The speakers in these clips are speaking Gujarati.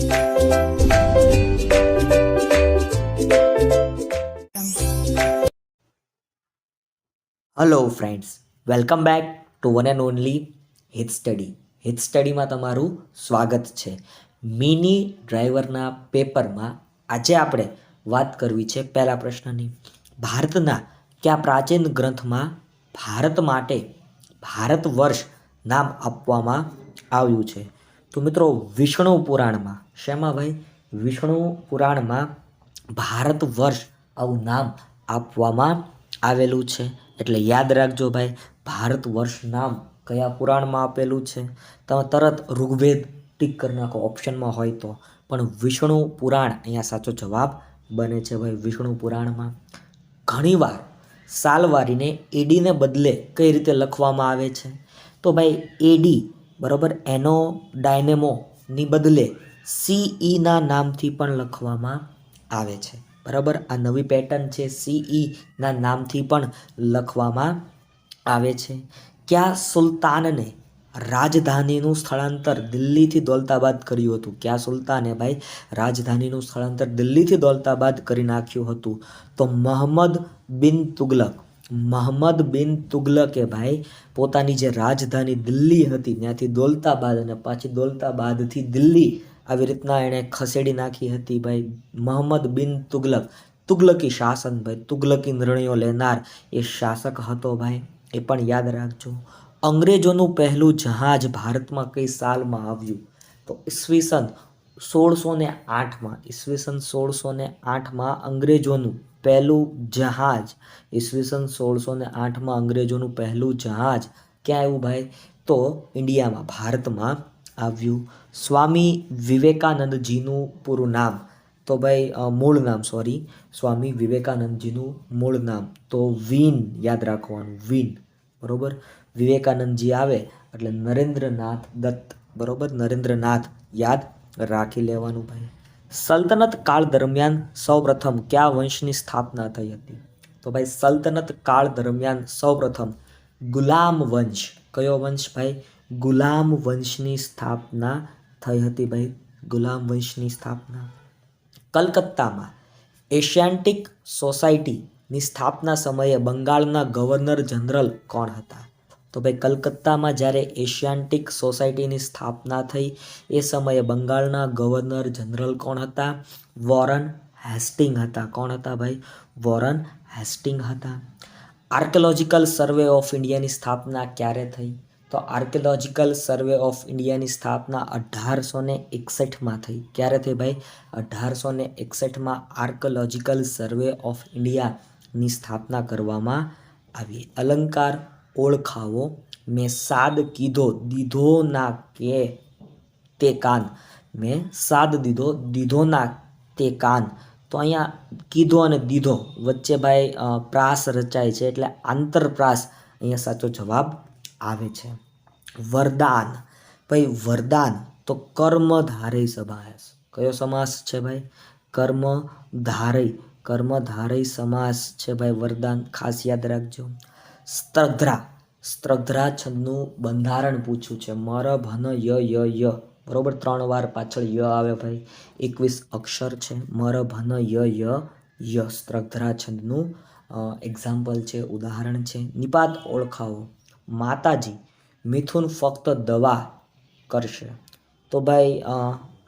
Hello friends welcome back to one and only Hit Study Hit સ્ટડીમાં તમારું સ્વાગત છે. મિની ડ્રાઈવરના પેપરમાં આજે આપણે વાત કરવી છે પહેલા પ્રશ્નની. ભારતના કયા પ્રાચીન ગ્રંથમાં ભારત માટે ભારત વર્ષ નામ આપવામાં આવ્યું છે? તો મિત્રો વિષ્ણુ પુરાણમાં, શેમાં ભાઈ? વિષ્ણુ પુરાણમાં ભારત વર્ષ આવું નામ આપવામાં આવેલું છે. એટલે યાદ રાખજો ભાઈ, ભારત વર્ષ નામ કયા પુરાણમાં આપેલું છે? તમે તરત ઋગ્વેદ ટીક કરી નાખો ઓપ્શનમાં હોય તો. પણ વિષ્ણુ પુરાણ અહીંયા સાચો જવાબ બને છે ભાઈ વિષ્ણુ પુરાણમાં. ઘણીવાર સાલવારીને એડીને બદલે કઈ રીતે લખવામાં આવે છે? તો ભાઈ એડી બરાબર? એનો ડાયનેમોની બદલે સીઈના નામથી પણ લખવામાં આવે છે. બરાબર? આ નવી પેટર્ન છે સીઈના નામથી પણ લખવામાં આવે છે. કયા સુલતાનને રાજધાનીનું સ્થળાંતર દિલ્હીથી દોલતાબાદ કર્યું હતું? કયા સુલતાને ભાઈ રાજધાનીનું સ્થળાંતર દિલ્હીથી દોલતાબાદ કરી નાખ્યું હતું? તો મોહમ્મદ બિન તુગલક. મોહમ્મદ બિન તુગલકે ભાઈ, પોતાની જે રાજધાની દિલ્હી હતી, ત્યાંથી દોલતાબાદ અને પાછી દોલતાબાદથી દિલ્હી આવી રીતના એણે ખસેડી નાખી હતી ભાઈ મોહમ્મદ બિન તુગલક. તુગલકી શાસન ભાઈ, તુગલકી નિર્ણયો લેનાર એ શાસક હતો ભાઈ, એ પણ યાદ રાખજો. અંગ્રેજોનું પહેલું જહાજ ભારતમાં કઈ સાલમાં આવ્યું? તો ઈસવીસન સોળસો ને આઠમાં, ઈસવીસન સોળસો ને આઠમાં અંગ્રેજોનું પહેલું જહાજ. ઈસવીસન સોળસો ને આઠમાં અંગ્રેજોનું પહેલું જહાજ ક્યાં આવ્યું ભાઈ? તો ઇન્ડિયામાં, ભારતમાં આવ્યું. સ્વામી વિવેકાનંદજીનું પૂરું નામ. તો ભાઈ મૂળ નામ સોરી સ્વામી વિવેકાનંદજીનું મૂળ નામ. તો વિન, યાદ રાખવાનું, વિન. બરોબર? વિવેકાનંદજી આવે એટલે નરેન્દ્રનાથ દત્ત. બરોબર? નરેન્દ્રનાથ. યાદ રાખી લેવાનું ભાઈ. સલ્તનત કાળ દરમિયાન સૌપ્રથમ કયા વંશની સ્થાપના થઈ હતી? તો ભાઈ, સલ્તનત કાળ દરમિયાન સૌપ્રથમ ગુલામ વંશ. કયો વંશ ભાઈ? ગુલામ વંશની સ્થાપના થઈ હતી ભાઈ. ગુલામ વંશની સ્થાપના. કલકત્તામાં એશિયાન્ટિક સોસાયટીની સ્થાપના સમયે બંગાળના ગવર્નર જનરલ કોણ હતા? તો ભાઈ કલકત્તામાં જ્યારે એશિયાન્ટિક સોસાયટીની સ્થાપના થઈ, એ સમયે બંગાળના ગવર્નર જનરલ કોણ હતા? વોરન હેસ્ટિંગ હતા. કોણ હતા ભાઈ? વોરન હેસ્ટિંગ હતા. આર્કિયોલોજીકલ સર્વે ઓફ ઇન્ડિયાની સ્થાપના ક્યારે થઈ? તો આર્કિયોલોજીકલ સર્વે ઓફ ઇન્ડિયાની સ્થાપના અઢારસો ને એકસઠમાં થઈ. ક્યારે થઈ ભાઈ? અઢારસો ને એકસઠમાં આર્કિયોલોજીકલ સર્વે ઓફ ઇન્ડિયાની સ્થાપના કરવામાં આવી. અલંકાર ઓળખાવો. મેં સાદ કીધો, દીધો ના કે તે કાન. મેં સાદ દીધો દીધો ના તે કાન. તો અહીંયા કીધો અને દીધો વચ્ચે ભાઈ પ્રાસ રચાય છે એટલે આંતરપ્રાસ અહીંયા સાચો જવાબ આવે છે. વરદાન. ભાઈ, વરદાન તો કર્મ ધારે સમાસ. કયો સમાસ છે ભાઈ? કર્મધારય. કર્મધારય સમાસ છે ભાઈ, વરદાન ખાસ યાદ રાખજો. સ્ત્રધ્રા સ્ત્રધ્રા છંદનું બંધારણ પૂછ્યું છે. મર, ભન, ય ય ય. બરોબર? ત્રણ વાર પાછળ ય આવે ભાઈ. એકવીસ અક્ષર છે. મર, ભન, ય ય ય. સ્ત્રધ્રા છંદનું એક્ઝામ્પલ છે, ઉદાહરણ છે. નિપાત ઓળખાવો. માતાજી મિથુન ફક્ત દવા કરશે. તો ભાઈ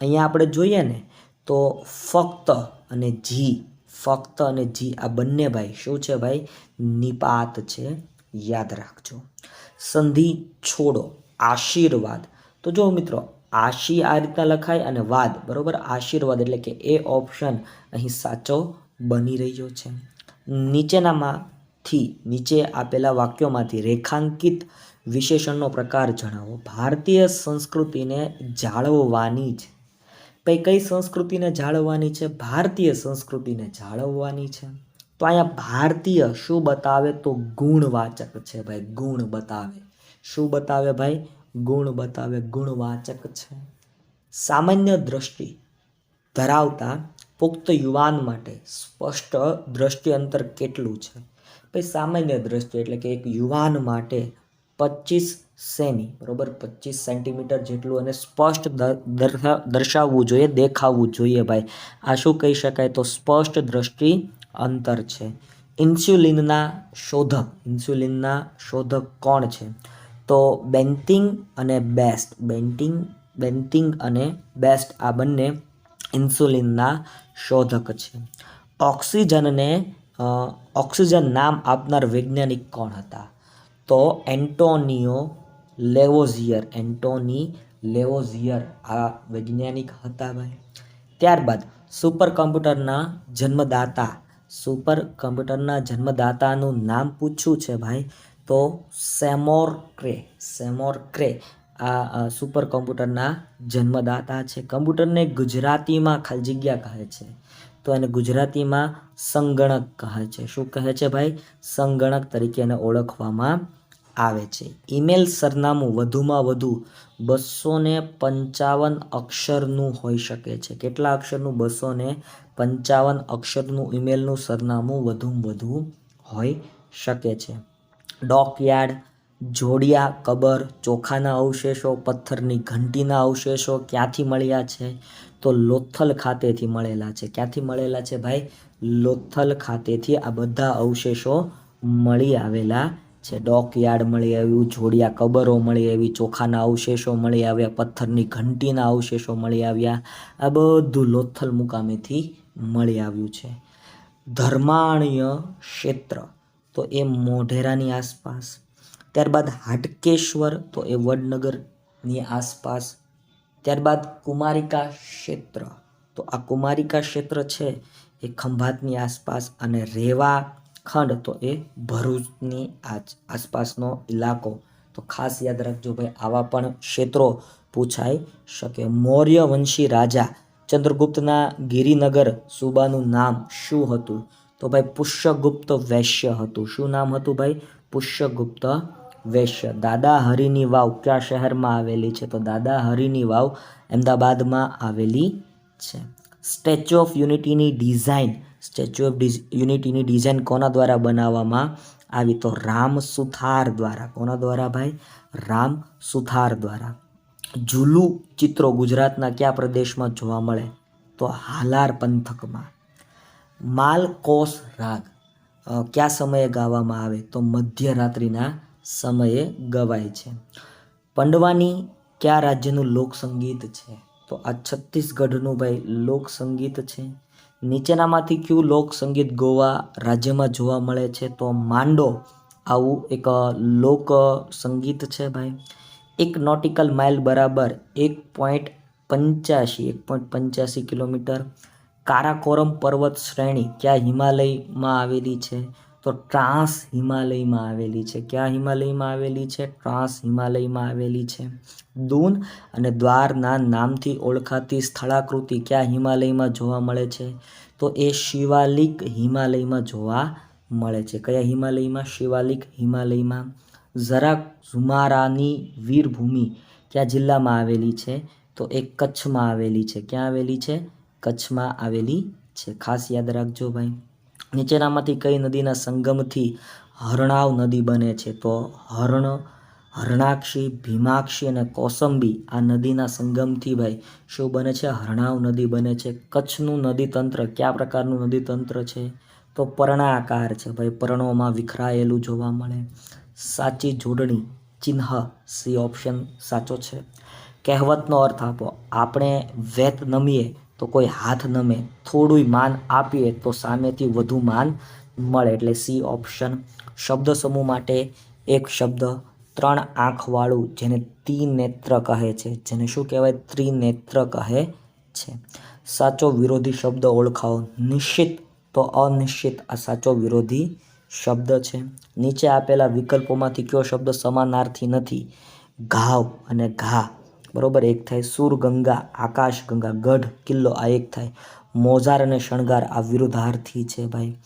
અહીંયા આપણે જોઈએ ને, તો ફક્ત અને જી, ફક્ત અને જી આ બંને ભાઈ શું છે ભાઈ? નિપાત છે. યાદ રાખજો. સંધિ છોડો, આશીર્વાદ. તો જો મિત્રો, આશી આ રીતના લખાય અને વાદ, બરોબર? આશીર્વાદ એટલે કે એ ઓપ્શન અહીં સાચો બની રહ્યો છે. નીચેનામાંથી, નીચે આપેલા વાક્યોમાંથી રેખાંકિત વિશેષણનો પ્રકાર જણાવો. ભારતીય સંસ્કૃતિને જાળવવાની જ. કઈ કઈ સંસ્કૃતિને જાળવવાની છે? ભારતીય સંસ્કૃતિને જાળવવાની છે. તો અહીંયા ભારતીય શું બતાવે તો ગુણવાચક છે ભાઈ, ગુણ બતાવે. શું બતાવે ભાઈ? ગુણ બતાવે, ગુણવાચક છે. સામાન્ય દ્રષ્ટિ ધરાવતા પુખ્ત યુવાન માટે સ્પષ્ટ દ્રષ્ટિ અંતર કેટલું છે? ભાઈ, સામાન્ય દ્રષ્ટિ એટલે કે એક યુવાન માટે પચીસ સેમી, બરોબર? પચીસ સેન્ટીમીટર જેટલું અને સ્પષ્ટ દર્શા- દર્શાવવું જોઈએ, દેખાવવું જોઈએ ભાઈ. આ શું કહી શકાય? તો સ્પષ્ટ દ્રષ્ટિ અંતર છે. ઇન્સ્યુલિનના શોધક ઇન્સ્યુલિનના શોધક કોણ છે? તો બેન્ટિંગ અને બેસ્ટ, બેન્ટિંગ બેન્ટિંગ અને બેસ્ટ આ બંને ઇન્સ્યુલિનના શોધક છે. ઓક્સિજનને ઓક્સિજન નામ આપનાર વૈજ્ઞાનિક કોણ હતા? તો એન્ટોનિયો લેવોઝિયર, એન્ટોની લેવોઝિયર આ વૈજ્ઞાનિક હતા ભાઈ. ત્યારબાદ સુપર કમ્પ્યુટરના જન્મદાતા સુપર કમ્પ્યુટરના જન્મદાતાનું નામ પૂછ્યું છે ભાઈ? તો સેમોર ક્રે સેમોર ક્રે આ સુપર કમ્પ્યુટરના જન્મદાતા છે. કમ્પ્યુટરને ગુજરાતીમાં ખાલી જગ્યા કહે છે. તો એને ગુજરાતીમાં સંગણક કહે છે. શું કહે છે ભાઈ? સંગણક તરીકે એને ઓળખવામાં આવે છે. ઈમેલ સરનામું વધુમાં વધુ બસો ને પંચાવન અક્ષરનું હોઈ શકે છે. કેટલા અક્ષરનું? બસો ને પંચાવન અક્ષરનું ઈમેલનું સરનામું વધુમાં વધુ હોઈ શકે છે. ડોકયાર્ડ, જોડિયા, કબર, ચોખાના અવશેષો, પથ્થરની ઘંટીના અવશેષો ક્યાંથી મળ્યા છે? તો લોથલ ખાતેથી મળેલા છે. ક્યાંથી મળેલા છે ભાઈ? લોથલ ખાતેથી આ બધા અવશેષો મળી આવેલા છે. ડોકયાર્ડ મળી આવ્યું, જોડિયા કબરો મળી આવી, ચોખાના અવશેષો મળી આવ્યા, પથ્થરની ઘંટીના અવશેષો મળી આવ્યા. આ બધું લોથલ મુકામેથી મળી આવ્યું છે. ધર્માણીય ક્ષેત્ર, તો એ મોઢેરાની આસપાસ. ત્યારબાદ હાટકેશ્વર, તો એ વડનગરની આસપાસ. ત્યારબાદ કુમારિકા ક્ષેત્ર, તો આ કુમારિકા ક્ષેત્ર છે એ ખંભાતની આસપાસ અને રેવા ખંડ તો એ ભરૂચની આસ- આસપાસનો ઇલાકો. તો ખાસ યાદ રાખજો ભાઈ, આવા પણ ક્ષેત્રો પૂછાઈ શકે. મૌર્ય વંશી રાજા ચંદ્રગુપ્તના ગિરિનગર સુબાનું નામ શું હતું? તો ભાઈ, પુષ્યગુપ્ત વૈશ્ય હતું. શું નામ હતું ભાઈ? પુષ્યગુપ્ત વૈશ્ય. દાદા હરિની વાવ કયા શહેરમાં આવેલી છે? તો દાદા હરિની વાવ અમદાવાદમાં આવેલી છે. સ્ટેચ્યુ ઓફ યુનિટીની ડિઝાઇન સ્ટેચ્યુ ઓફ યુનિટીની ડિઝાઇન કોના દ્વારા બનાવવામાં આવી? તો રામ સુથાર દ્વારા. કોના દ્વારા ભાઈ? રામ સુથાર દ્વારા. જુલુ ચિત્રો ગુજરાતના કયા પ્રદેશમાં જોવા મળે? તો હાલાર પંથકમાં. માલકોસ રાગ. કયા સમયે ગાવામાં આવે? તો મધ્યરાત્રિના સમયે ગવાય છે. પંડવાની કયા રાજ્યનું લોકસંગીત છે? તો આ છત્તીસગઢનું ભાઈ લોકસંગીત છે. નીચેનામાંથી કયું લોકસંગીત ગોવા રાજ્યમાં જોવા મળે છે? તો માંડો આવું એક લોક સંગીત છે ભાઈ. એક નોટિકલ માઇલ બરાબર એક પોઈન્ટ પંચ્યાસી, એક પોઈન્ટ પંચ્યાસી કિલોમીટર. કારાકોરમ પર્વત શ્રેણી ક્યાં હિમાલયમાં આવેલી છે? તો ટ્રાન્સ હિમાલયમાં આવેલી છે. ક્યાં હિમાલયમાં આવેલી છે? ટ્રાન્સ હિમાલયમાં આવેલી છે. દૂન અને દ્વારના નામથી ઓળખાતી સ્થળાકૃતિ ક્યાં હિમાલયમાં જોવા મળે છે? તો એ શિવાલિક હિમાલયમાં જોવા મળે છે. કયા હિમાલયમાં? શિવાલિક હિમાલયમાં. જરાક ઝુમારાની વીરભૂમિ કયા જિલ્લામાં આવેલી છે? તો એ કચ્છમાં આવેલી છે. ક્યાં આવેલી છે? કચ્છમાં આવેલી છે. ખાસ યાદ રાખજો ભાઈ. નીચેનામાંથી કઈ નદીના સંગમથી હરણાવ નદી બને છે, તો હરણ, હરણાક્ષી, ભીમાક્ષી અને કોસંબી આ નદીના સંગમથી ભાઈ શું બને છે? હરણાવ નદી બને છે. કચ્છનું નદીતંત્ર કયા પ્રકારનું નદીતંત્ર છે? તો પર્ણાકાર છે ભાઈ. પર્ણોમાં વિખરાયેલું જોવા મળે. સાચી જોડણી, ચિહ્ન, સી ઓપ્શન સાચો છે. કહેવતનો અર્થ આપો. આપણે વેત નમીએ તો કોઈ હાથ નમે થોડું માન આપીએ તો સામેથી વધુ માન મળે. એટલે સી ઓપ્શન શબ્દ સમૂહ માટે એક શબ્દ, ત્રણ આંખવાળું, જેને ત્રિનેત્ર કહે છે. જેને શું કહેવાય? ત્રિનેત્ર કહે છે. સાચો વિરોધી શબ્દ ઓળખાવો. નિશ્ચિત તો અનિશ્ચિત. આ સાચો વિરોધી શબ્દ છે. નીચે આપેલા વિકલ્પોમાંથી કયો શબ્દ સમાનાર્થી નથી? ઘાવ અને ઘા. બરોબર? એક થાય સુરગંગા, આકાશગંગા, ગઢ, કિલ્લો આ એક થાય. મોજાર અને શણગાર આ વિરુદ્ધાર્થી છે ભાઈ.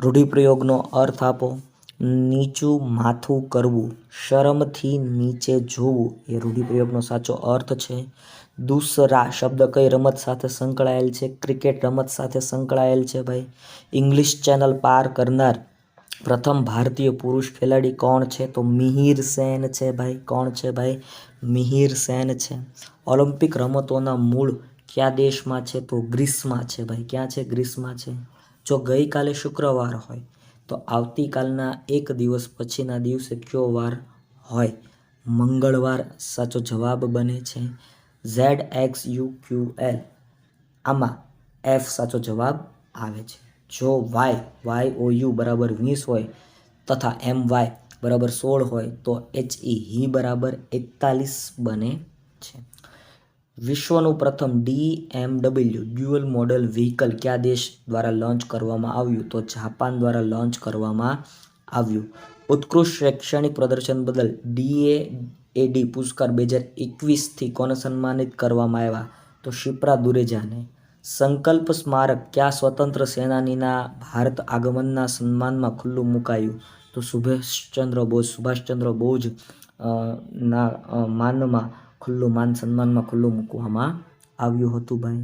રૂઢિપ્રયોગનો અર્થ આપો, નીચું માથું કરવું, શરમથી નીચે જોવું એ રૂઢિપ્રયોગનો સાચો અર્થ છે. દૂસરા શબ્દ કઈ રમત સાથે સંકળાયેલ છે? ક્રિકેટ રમત સાથે સંકળાયેલ છે ભાઈ. ઇંગ્લિશ ચેનલ પાર કરનાર પ્રથમ ભારતીય પુરુષ ખેલાડી કોણ છે? તો મિહિર સેન છે ભાઈ. કોણ છે ભાઈ? મિહિર સેન છે. ઓલિમ્પિક રમતોના મૂળ કયા દેશમાં છે? તો ગ્રીસમાં છે ભાઈ. ક્યાં છે? ગ્રીસમાં છે. જો ગઈકાલે શુક્રવાર હોય, તો આવતીકાલના એક દિવસ પછીના દિવસે કયો વાર હોય? મંગળવાર સાચો જવાબ બને છે Z X U Q L. આમાં એફ સાચો જવાબ આવે છે. જો વાય વાય ઓ યુ બરાબર વીસ હોય તથા એમ વાય બરાબર સોળ હોય તો એચ ઈ હી બરાબર એકતાલીસ બને છે. વિશ્વનું પ્રથમ D M W dual model vehicle કયા દેશ દ્વારા લોન્ચ કરવામાં આવ્યું? તો જાપાન દ્વારા લોન્ચ કરવામાં આવ્યું. ઉત્કૃષ્ટ શૈક્ષણિક પ્રદર્શન બદલ ડીએ એડી પુરસ્કાર બે હજાર એકવીસથી કોને સન્માનિત કરવામાં આવ્યા? તો શિપ્રા દુરેજાને. સંકલ્પ સ્મારક કયા સ્વતંત્ર સેનાનીના ભારત આગમનના સન્માનમાં ખુલ્લું મુકાયું? તો સુભાષચંદ્ર બોઝ સુભાષચંદ્ર બોઝ ના માનમાં ખુલ્લું, માન સન્માનમાં ખુલ્લું મૂકવામાં આવ્યું હતું ભાઈ.